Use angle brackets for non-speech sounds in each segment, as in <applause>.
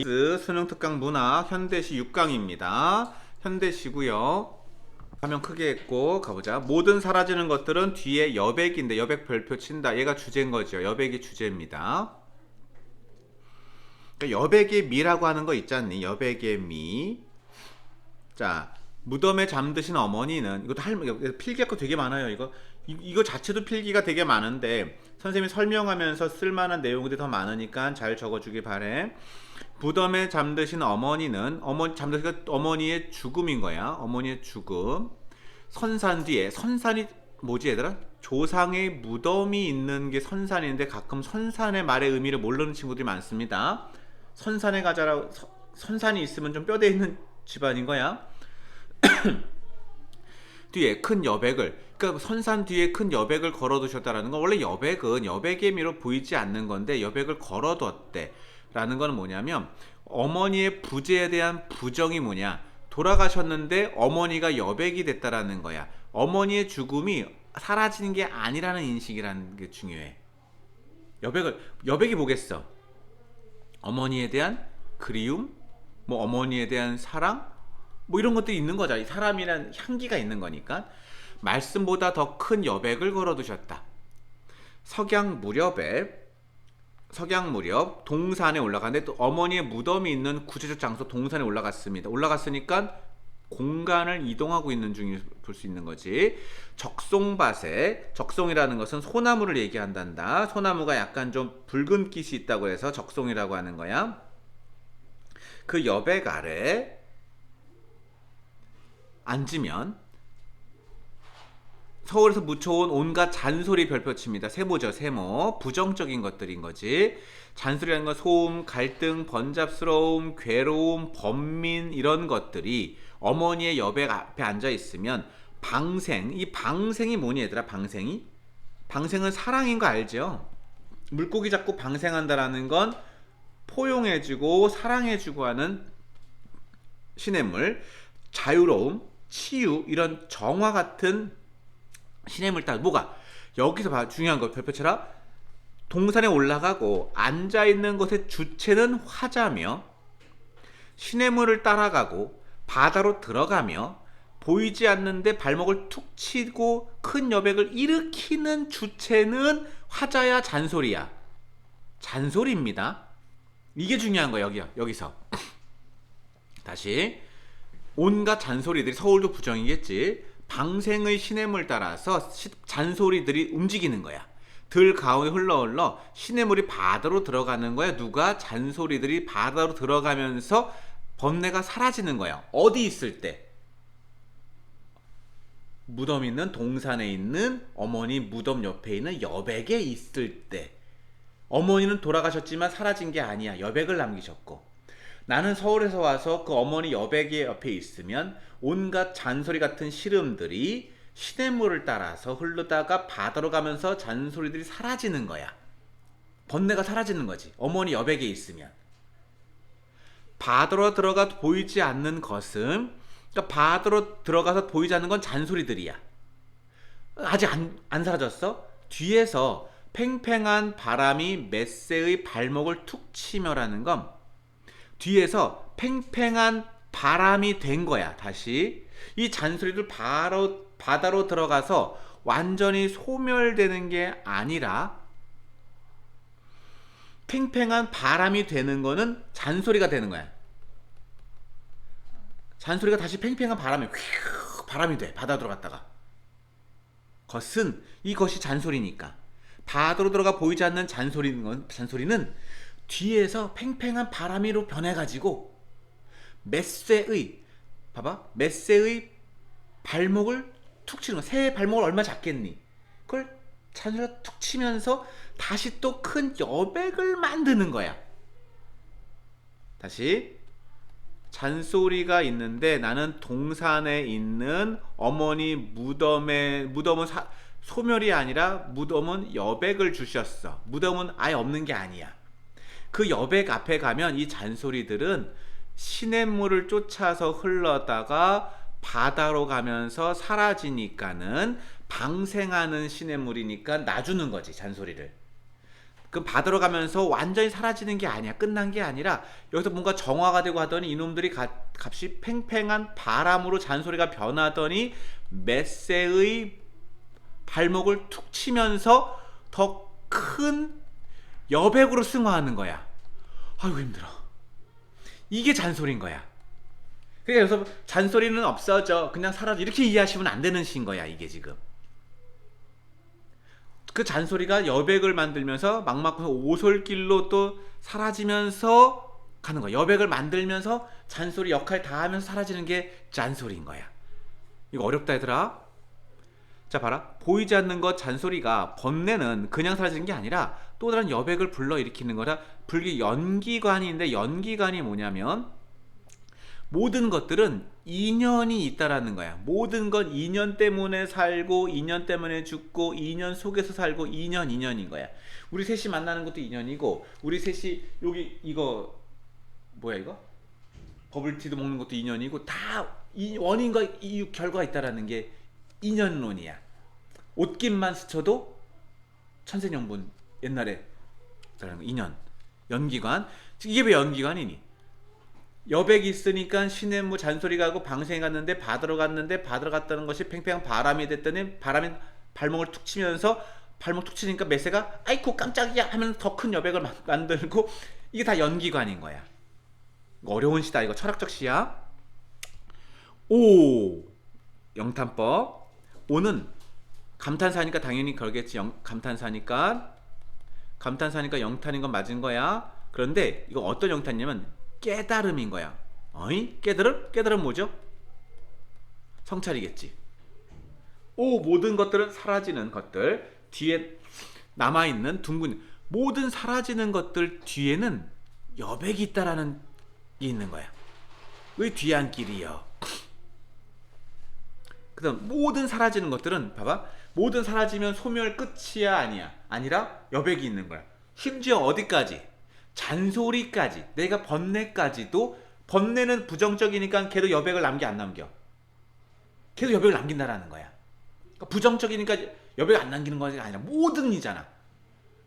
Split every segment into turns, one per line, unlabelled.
이 수능 특강 문화 현대시 6강입니다. 현대시고요. 화면 크게 했고 가보자. 모든 사라지는 것들은 뒤에 여백인데 여백 별표 친다. 얘가 주제인 거죠. 여백이 주제입니다. 그러니까 여백의 미라고 하는 거 있잖니. 여백의 미. 자, 무덤에 잠드신 어머니는 이것도 할 필기할 거 되게 많아요. 이거 이, 이거 자체도 필기가 되게 많은데 선생님이 설명하면서 쓸만한 내용들이 더 많으니까 잘 적어주길 바래. 무덤에 잠드신 어머니는 어머니 잠드신 어머니의 죽음인 거야. 어머니의 죽음. 선산 뒤에 선산이 뭐지 얘들아? 조상의 무덤이 있는 게 선산인데 가끔 선산의 말의 의미를 모르는 친구들이 많습니다. 선산에 가자라 서- 선산이 있으면 좀 뼈대 있는 집안인 거야. <clears throat> 뒤에 큰 여백을 그러니까 선산 뒤에 큰 여백을 걸어두셨다라는 건 원래 여백은 여백의 미로 보이지 않는 건데 여백을 걸어뒀대 라는 건 뭐냐면 어머니의 부재에 대한 부정이 뭐냐? 돌아가셨는데 어머니가 여백이 됐다라는 거야. 어머니의 죽음이 사라지는 게 아니라는 인식이라는 게 중요해. 여백을 여백이 뭐겠어? 어머니에 대한 그리움? 뭐 어머니에 대한 사랑? 뭐 이런 것들이 있는 거죠. 이 사람이란 향기가 있는 거니까. 말씀보다 더 큰 여백을 걸어두셨다. 석양 무렵에 석양 무렵 동산에 올라가는데 또 어머니의 무덤이 있는 구체적 장소 동산에 올라갔습니다. 올라갔으니까 공간을 이동하고 있는 중이 볼 수 있는 거지. 적송밭에 적송이라는 것은 소나무를 얘기한단다. 소나무가 약간 좀 붉은 빛이 있다고 해서 적송이라고 하는 거야. 그 여백 아래 앉으면 서울에서 묻혀온 온갖 잔소리 별표칩니다. 세모죠, 세모. 부정적인 것들인 거지. 잔소리라는 건 소음, 갈등, 번잡스러움, 괴로움, 번민 이런 것들이 어머니의 여백 앞에 앉아 있으면 방생, 이 방생이 뭐니 얘들아? 방생이? 방생은 사랑인 거 알죠? 물고기 잡고 방생한다라는 건 포용해주고 사랑해주고 하는 시냇물, 자유로움, 치유 이런 정화 같은 시냇물 따 뭐가? 여기서 봐 중요한 거 별표쳐라 동산에 올라가고 앉아 있는 것의 주체는 화자며 시냇물을 따라가고 바다로 들어가며 보이지 않는데 발목을 툭 치고 큰 여백을 일으키는 주체는 화자야 잔소리야? 잔소리입니다. 이게 중요한 거야 여기 여기서. <clears throat> 다시. 온갖 잔소리들이 서울도 부정이겠지. 방생의 시냇물 따라서 시- 잔소리들이 움직이는 거야. 들 가운데 흘러 흘러 시냇물이 바다로 들어가는 거야. 누가 잔소리들이 바다로 들어가면서 번뇌가 사라지는 거야. 어디 있을 때? 무덤 있는 동산에 있는 어머니 무덤 옆에 있는 여백에 있을 때. 어머니는 돌아가셨지만 사라진 게 아니야. 여백을 남기셨고. 나는 서울에서 와서 그 어머니 여백의 옆에 있으면 온갖 잔소리 같은 시름들이 시냇물을 따라서 흐르다가 바다로 가면서 잔소리들이 사라지는 거야. 번뇌가 사라지는 거지. 어머니 여백에 있으면. 바다로 들어가 보이지 않는 것은 그러니까 바다로 들어가서 보이지 않는 건 잔소리들이야. 아직 안, 안 사라졌어? 뒤에서 팽팽한 바람이 메세의 발목을 툭 치며라는 건 뒤에서 팽팽한 바람이 된 거야. 다시 이 잔소리들 바로 바다로 들어가서 완전히 소멸되는 게 아니라 팽팽한 바람이 되는 거는 잔소리가 되는 거야. 잔소리가 다시 팽팽한 바람이 휘 바람이 돼. 바다 들어갔다가. 것은 이것이 잔소리니까. 바다로 들어가 보이지 않는 잔소리는 건 잔소리는 뒤에서 팽팽한 바람이로 변해가지고 메세의 봐봐 메세의 발목을 툭 치는 거. 새의 발목을 얼마 작겠니? 그걸 잔소리가 툭 치면서 다시 또 큰 여백을 만드는 거야. 다시 잔소리가 있는데 나는 동산에 있는 어머니 무덤에 무덤은 사, 소멸이 아니라 무덤은 여백을 주셨어. 무덤은 아예 없는 게 아니야. 그 여백 앞에 가면 이 잔소리들은 시냇물을 쫓아서 흘러다가 바다로 가면서 사라지니까는 방생하는 시냇물이니까 놔주는 거지 잔소리를. 그럼 받으러 가면서 완전히 사라지는 게 아니야. 끝난 게 아니라 여기서 뭔가 정화가 되고 하더니 이놈들이 가- 값이 팽팽한 바람으로 잔소리가 변하더니 메세의 발목을 툭 치면서 더 큰 여백으로 승화하는 거야. 아이고 힘들어. 이게 잔소리인 거야. 그러니까 여기서 잔소리는 없어져. 그냥 사라져. 이렇게 이해하시면 안 되는 시인 거야. 이게 지금. 그 잔소리가 여백을 만들면서 막막해서 오솔길로 또 사라지면서 가는 거야. 여백을 만들면서 잔소리 역할 다 하면서 사라지는 게 잔소리인 거야. 이거 어렵다 얘들아. 자 봐라. 보이지 않는 것 잔소리가 번뇌는 그냥 사라지는 게 아니라 또 다른 여백을 불러 일으키는 거라 불기 연기관인데 연기관이 뭐냐면 모든 것들은 인연이 있다라는 거야. 모든 건 인연 때문에 살고 인연 때문에 죽고 인연 속에서 살고 인연 인연인 거야. 우리 셋이 만나는 것도 인연이고 우리 셋이 여기 이거 뭐야 이거? 버블티도 먹는 것도 인연이고 다이 원인과 이유 결과가 있다라는 게 인연론이야. 옷깃만 스쳐도 천생연분 옛날에 라는 거, 인연 연기관 이게 왜 연기관이니? 여백이 있으니까 시냇무 잔소리 가고 방생에 갔는데 받으러 갔는데 받으러 갔다는 것이 팽팽한 바람이 됐더니 바람이 발목을 툭 치면서 발목 툭 치니까 메세가 아이고 깜짝이야 하면 더 큰 여백을 만- 만들고 이게 다 연기관인 거야. 어려운 시다 이거 철학적 시야. 오 영탄법 오는 감탄사니까 당연히 걸겠지 영, 감탄사니까 감탄사니까 영탄인 건 맞은 거야. 그런데 이거 어떤 영탄이냐면 깨달음인 거야. 어이? 깨달음? 깨달음 뭐죠? 성찰이겠지. 오 모든 것들은 사라지는 것들 뒤에 남아 있는 둥근 모든 사라지는 것들 뒤에는 여백이 있다라는 게 있는 거야. 왜 뒤안길이요? 그다음 모든 사라지는 것들은 봐봐 모든 사라지면 소멸 끝이야 아니야. 아니라 여백이 있는 거야. 심지어 어디까지? 잔소리까지. 내가 번뇌까지도 번뇌는 부정적이니까 걔도 여백을 남겨 안 남겨? 걔도 여백을 남긴다라는 거야. 그러니까 부정적이니까 여백을 안 남기는 것이 아니라 모든 이잖아.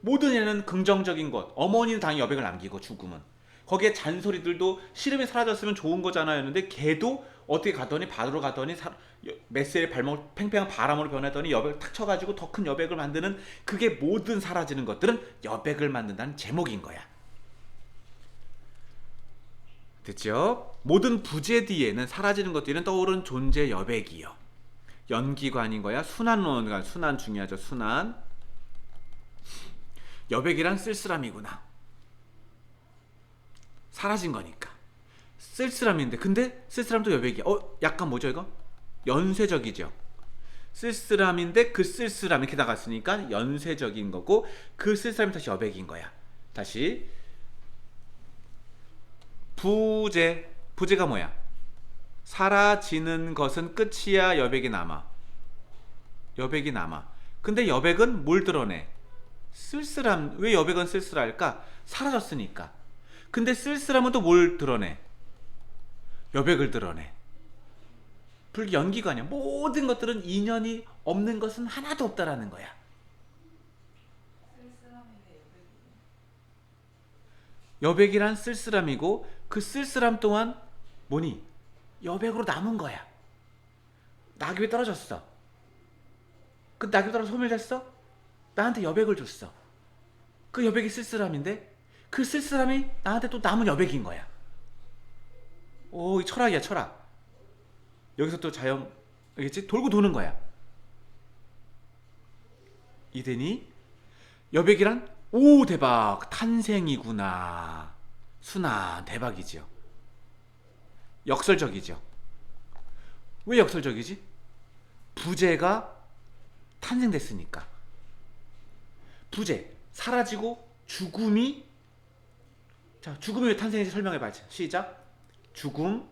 모든 애는 긍정적인 것. 어머니는 당연히 여백을 남기고 죽음은 거기에 잔소리들도 시름이 사라졌으면 좋은 거잖아요 근데 걔도 어떻게 가더니 받으러 가더니 사, 메스의 발목을 팽팽한 바람으로 변했더니 여백을 탁 쳐가지고 더 큰 여백을 만드는 그게 모든 사라지는 것들은 여백을 만든다는 제목인 거야. 됐죠? 모든 부재 뒤에는 사라지는 것들은 떠오른 존재 여백이요. 연기관인 거야? 순환론가 순환 중요하죠 순환. 여백이란 쓸쓸함이구나 사라진 거니까. 쓸쓸함인데 근데 쓸쓸함도 여백이야. 어 약간 뭐죠 이거? 연쇄적이죠. 쓸쓸함인데 그 쓸쓸함 이렇게 나갔으니까 연쇄적인 거고 그 쓸쓸함이 다시 여백인 거야. 다시. 부재. 부재가 뭐야? 사라지는 것은 끝이야. 여백이 남아. 여백이 남아. 근데 여백은 뭘 드러내? 쓸쓸함 왜 여백은 쓸쓸할까? 사라졌으니까 근데 쓸쓸함은 또 뭘 드러내? 여백을 드러내. 불 연기가 아니야. 모든 것들은 인연이 없는 것은 하나도 없다라는 거야. 여백이란 쓸쓸함이고 그 쓸쓸함 또한 뭐니? 여백으로 남은 거야. 낙엽이 떨어졌어. 그 낙엽 떨어져 소멸됐어? 나한테 여백을 줬어. 그 여백이 쓸쓸함인데 그 쓸쓸함이 나한테 또 남은 여백인 거야 오, 이 철학이야, 철학. 여기서 또 자연, 알겠지? 돌고 도는 거야. 이되니 여백이란 오 대박 탄생이구나 순환 대박이죠 역설적이죠 왜 역설적이지 부재가 탄생됐으니까 부재 사라지고 죽음이 자 죽음이 왜 탄생인지 설명해 봐야지. 시작. 죽음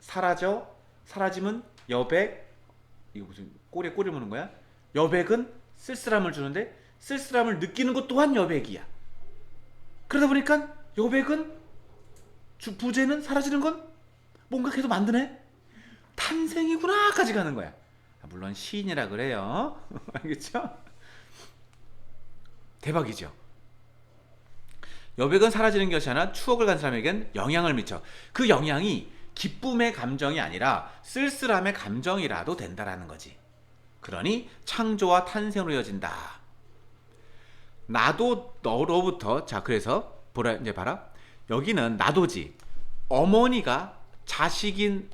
사라져 사라짐은 여백 이거 무슨 꼬리에 꼬리 무는 거야? 여백은 쓸쓸함을 주는데 쓸쓸함을 느끼는 것 또한 여백이야. 그러다 보니까 여백은 주, 부재는 사라지는 건 뭔가 계속 만드네? 탄생이구나까지 가는 거야. 아, 물론 시인이라 그래요. <laughs> 알겠죠? 대박이죠 여백은 사라지는 것이 아니라 추억을 간 사람에겐 영향을 미쳐. 그 영향이 기쁨의 감정이 아니라 쓸쓸함의 감정이라도 된다라는 거지. 그러니 창조와 탄생으로 이어진다. 나도 너로부터 자 그래서 보라 이제 봐라. 여기는 나도지. 어머니가 자식인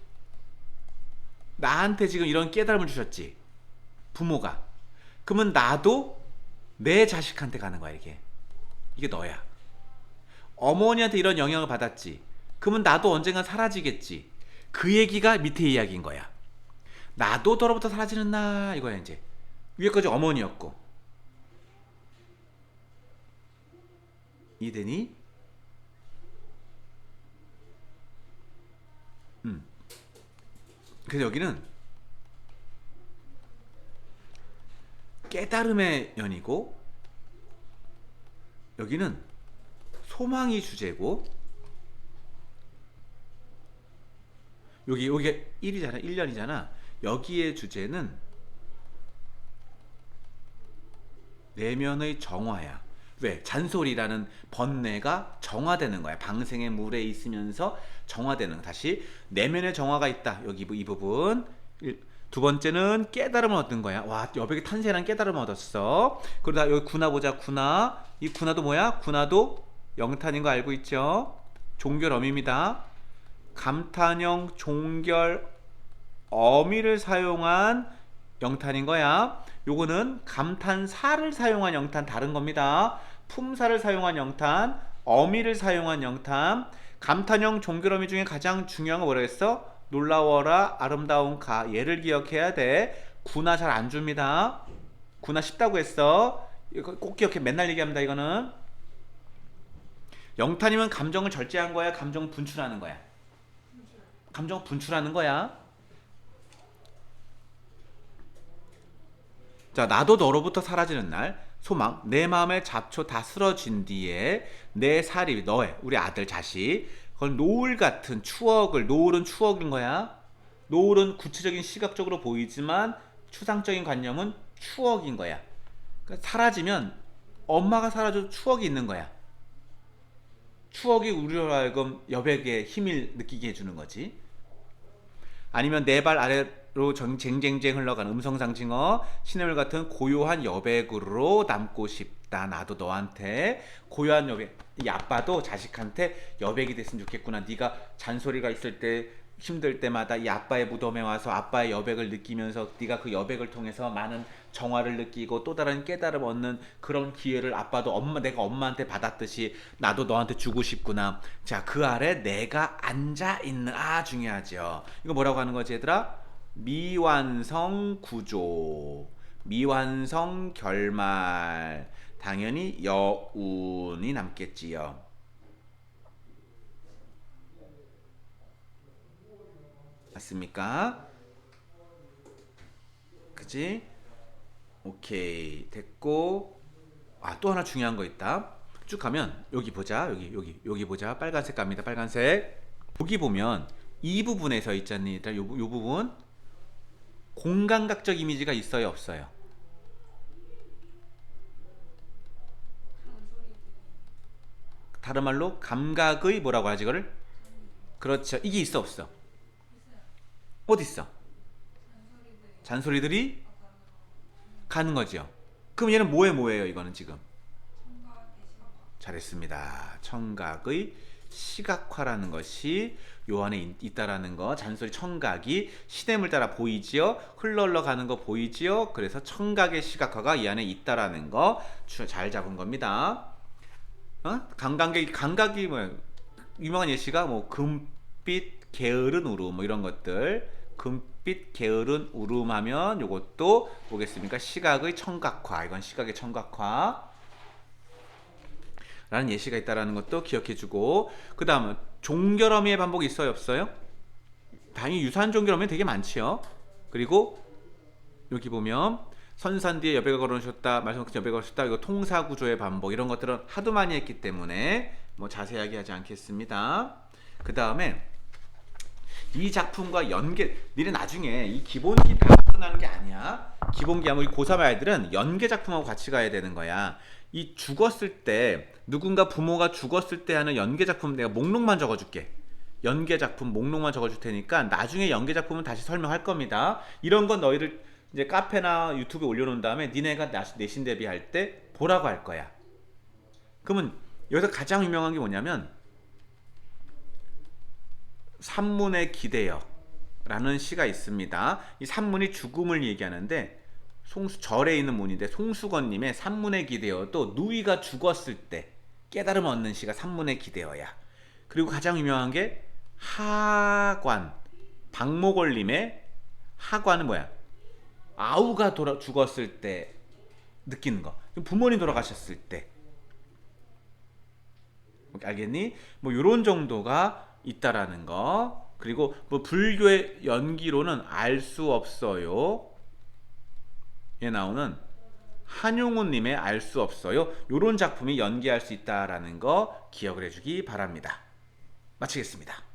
나한테 지금 이런 깨달음을 주셨지. 부모가. 그러면 나도 내 자식한테 가는 거야, 이게. 이게 너야. 어머니한테 이런 영향을 받았지. 그러면 나도 언젠간 사라지겠지. 그 얘기가 밑에 이야기인 거야. 나도 너로부터 사라지는 날 이거야 이제. 위에까지 어머니였고. 이되니? 음. 그래서 여기는 깨달음의 연이고 여기는 소망이 주제고 여기 여기가 1이잖아. 1년이잖아. 여기의 주제는 내면의 정화야. 왜? 잔소리라는 번뇌가 정화되는 거야. 방생의 물에 있으면서 정화되는 거. 다시 내면의 정화가 있다. 여기 이 부분. 일- 두 번째는 깨달음을 얻는 거야. 와, 여백이 탄생한 깨달음을 얻었어. 그러다 여기 군화 보자. 군화. 이 군화도 뭐야? 군화도 영탄인 거 알고 있죠? 종결 어미입니다. 감탄형 종결 어미를 사용한 영탄인 거야. 요거는 감탄사를 사용한 영탄 다른 겁니다. 품사를 사용한 영탄, 어미를 사용한 영탄. 감탄형 종결어미 중에 가장 중요한 거 뭐라 했어? 놀라워라 아름다운 가 얘를 기억해야 돼. 구나 잘 안 줍니다. 구나 쉽다고 했어. 꼭 기억해. 맨날 얘기합니다. 이거는 영탄이면 감정을 절제한 거야. 감정 분출하는 거야. 감정 분출하는 거야. 자, 나도 너로부터 사라지는 날, 소망, 내 마음의 잡초 다 쓰러진 뒤에 내 살이 너의 우리 아들 자식, 그걸 노을 같은 추억을 노을은 추억인 거야. 노을은 구체적인 시각적으로 보이지만 추상적인 관념은 추억인 거야. 그러니까 사라지면 엄마가 사라져도 추억이 있는 거야. 추억이 우리로 하여금 여백의 힘을 느끼게 해주는 거지. 아니면 네 발 아래로 정- 쟁쟁쟁 흘러가는 음성상징어 시냇물 같은 고요한 여백으로 남고 싶다. 나도 너한테 고요한 여백. 이 아빠도 자식한테 여백이 됐으면 좋겠구나. 네가 잔소리가 있을 때 힘들 때마다 이 아빠의 무덤에 와서 아빠의 여백을 느끼면서 네가 그 여백을 통해서 많은 정화를 느끼고 또 다른 깨달음 얻는 그런 기회를 아빠도 엄마 내가 엄마한테 받았듯이 나도 너한테 주고 싶구나. 자, 그 아래 내가 앉아 있는 아 중요하죠. 이거 뭐라고 하는 거지, 얘들아? 미완성 구조. 미완성 결말. 당연히 여운이 남겠지요. 맞습니까? 그지? 오케이 됐고. 아 또 하나 중요한 거 있다. 쭉 가면 여기 보자 여기 여기 여기 보자. 빨간색 갑니다 빨간색. 여기 보면 이 부분에서 있잖니 요, 요 부분. 공감각적 이미지가 있어요 없어요? 다른 말로 감각의 뭐라고 하지 이거를? 그렇죠. 이게 있어 없어 어디 있어 잔소리들이 가는 거죠. 그럼 얘는 뭐에 뭐예요? 이거는 지금 잘했습니다. 청각의 시각화라는 것이 요 안에 있- 있다라는 거. 잔소리 청각이 시대물 따라 보이지요. 흘러 흘러 가는 거 보이지요. 그래서 청각의 시각화가 이 안에 있다라는 거 잘 잡은 겁니다. 어? 감각이 감각이 뭐 유명한 예시가 뭐 금빛 게으른 울음 뭐 이런 것들 금빛 게으른 울음 하면 요것도 보겠습니까? 시각의 청각화. 이건 시각의 청각화 라는 예시가 있다라는 것도 기억해 주고 그 다음은 종결어미의 반복이 있어요 없어요? 당연히 유사한 종결어미 되게 많지요. 그리고 여기 보면 선산 뒤에 여백을 걸어놓으셨다 말씀하신 여백을 걸으셨다 이거 통사 구조의 반복 이런 것들은 하도 많이 했기 때문에 뭐 자세하게 하지 않겠습니다. 그 다음에 이 작품과 연계 니네 나중에 이 기본기 다 끝나는 게 아니야 기본기 우리 고3 아이들은 연계 작품하고 같이 가야 되는 거야 이 죽었을 때 누군가 부모가 죽었을 때 하는 연계 작품 내가 목록만 적어줄게. 연계 작품 목록만 적어줄 테니까 나중에 연계 작품은 다시 설명할 겁니다. 이런 건 너희를 이제 카페나 유튜브에 올려놓은 다음에 니네가 나- 내신 대비할 때 보라고 할 거야. 그러면 여기서 가장 유명한 게 뭐냐면 산문의 기대여라는 시가 있습니다. 이 산문이 죽음을 얘기하는데 송수 절에 있는 문인데 송수건님의 산문의 기대여도 누이가 죽었을 때 깨달음 얻는 시가 산문의 기대여야. 그리고 가장 유명한 게 하관 박목월님의 하관은 뭐야? 아우가 돌아 죽었을 때 느끼는 거. 부모님 돌아가셨을 때. 알겠니? 뭐 요런 정도가 있다라는 거. 그리고 뭐 불교의 연기로는 알 수 없어요. 에 나오는 한용운 님의 알 수 없어요. 요런 작품이 연기할 수 있다라는 거 기억을 해 주기 바랍니다. 마치겠습니다.